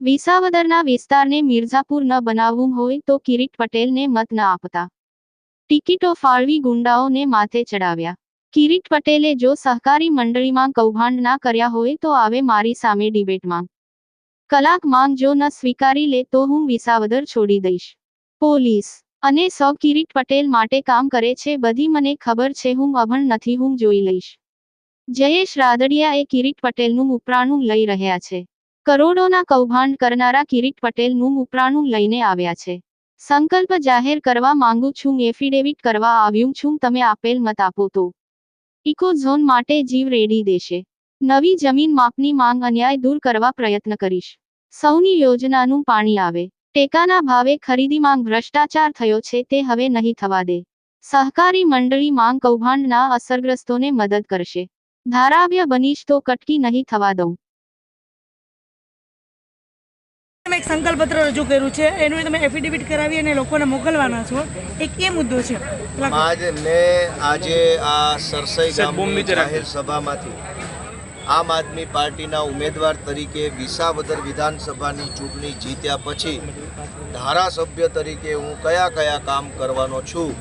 વિસાવદરના વિસ્તારને મિર્ઝાપુર ન બનાવવું હોય તો કિરીટ પટેલને મત ન આપતા. ટિકિટો ફાળવી ગુંડાઓને માથે ચડાવ્યા. કિરીટ પટેલે જો સહકારી મંડળીમાં કૌભાંડ ના કર્યા હોય તો આવે મારી સામે ડિબેટમાં. કલાક માંગ જો ન સ્વીકારી લે તો હું વિસાવદર છોડી દઈશ. પોલીસ અને સૌ કિરીટ પટેલ માટે કામ કરે છે બધી મને ખબર છે હું અભણ નથી હું જોઈ લઈશ. જયેશ રાદડિયા એ કિરીટ પટેલનું ઉપરાણું લઈ રહ્યા છે. કરોડોના કૌભાંડ કરનારા કિરીટ પટેલનું ઉપરાણું લઈને આવ્યા છે. સંકલ્પ જાહેર કરવા માંગુ છું, એફિડેવિટ કરવા આવ્યું છું, તમે આપેલ મત આપો તો. ઇકો ઝોન માટે જીવ રેડી દેશે. નવી જમીન માપની માંગ અન્યાય દૂર કરવા પ્રયત્ન કરીશ. સૌની યોજનાનું પાણી આવે. ટેકાના ભાવે ખરીદી માંગ ભ્રષ્ટાચાર થયો છે, તે હવે નહીં થવા દે. સહકારી મંડળી માંગ કૌભાંડના અસરગ્રસ્તોને મદદ કરશે. ધારાવ્ય બનીશ તો કટકી નહીં થવા દઉં. તમે એક સંકલ્પપત્ર રજૂ કર્યું છે એનું તમે એફિડેવિટ કરાવી અને લોકોને મોકલવાના છો. એક એ મુદ્દો છે? આજ મેં આજે આ સરસઈ ગામની જાહેર સભામાંથી આમ આદમી પાર્ટીના ઉમેદવાર તરીકે વિસાવદર વિધાનસભાની ચૂંટણી જીત્યા પછી ધારાસભ્ય તરીકે હું કયા કયા કામ કરવાનો છું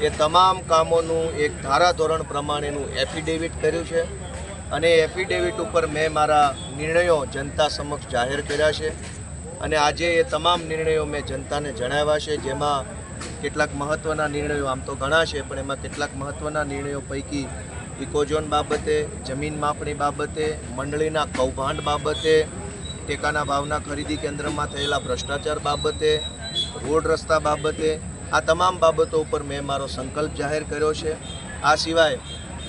એ તમામ કામોનું એક ધારાધોરણ પ્રમાણેનું એફિડેવિટ કર્યું છે અને એફિડેવિટ ઉપર મેં મારા નિર્ણયો જનતા સમક્ષ જાહેર કર્યા છે. અને આજે એ તમામ નિર્ણયો મેં જનતાને જણાવ્યા છે, જેમાં કેટલાક મહત્ત્વના નિર્ણયો આમ તો ઘણા છે, પણ એમાં કેટલાક મહત્ત્વના નિર્ણયો પૈકી ઇકોઝોન બાબતે, જમીન માપણી બાબતે, મંડળીના કૌભાંડ બાબતે, ટેકાના ભાવના ખરીદી કેન્દ્રમાં થયેલા ભ્રષ્ટાચાર બાબતે, રોડ રસ્તા બાબતે, આ તમામ બાબતો ઉપર મેં મારો સંકલ્પ જાહેર કર્યો છે. આ સિવાય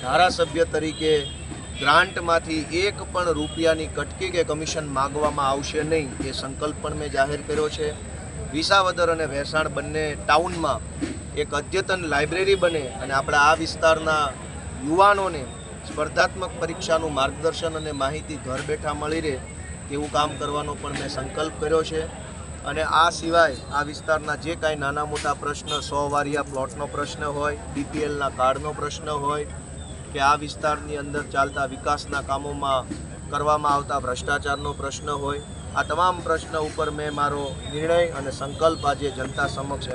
ધારાસભ્ય તરીકે ગ્રાન્ટમાંથી એક પણ રૂપિયાની કટકી કે કમિશન માગવામાં આવશે નહીં એ સંકલ્પ પણ મેં જાહેર કર્યો છે. વિસાવદર અને વેસાણ બંને ટાઉનમાં એક અદ્યતન લાઇબ્રેરી બને અને આપણા આ વિસ્તારના યુવાનોને સ્પર્ધાત્મક પરીક્ષાનું માર્ગદર્શન અને માહિતી ઘર બેઠા મળી રહે તેવું કામ કરવાનો પણ મેં સંકલ્પ કર્યો છે. અને આ સિવાય આ વિસ્તારના જે કાંઈ નાના મોટા પ્રશ્ન, સો વારિયા પ્લોટનો પ્રશ્ન હોય બીપીએલના કાર્ડનો પ્રશ્ન હોય કે આ વિસ્તારની અંદર ચાલતા વિકાસના કામોમાં કરવામાં આવતા ભ્રષ્ટાચારનો પ્રશ્ન હોય. આ તમામ પ્રશ્ન ઉપર મેં મારો નિર્ણય અને સંકલ્પ આજે જનતા સમક્ષ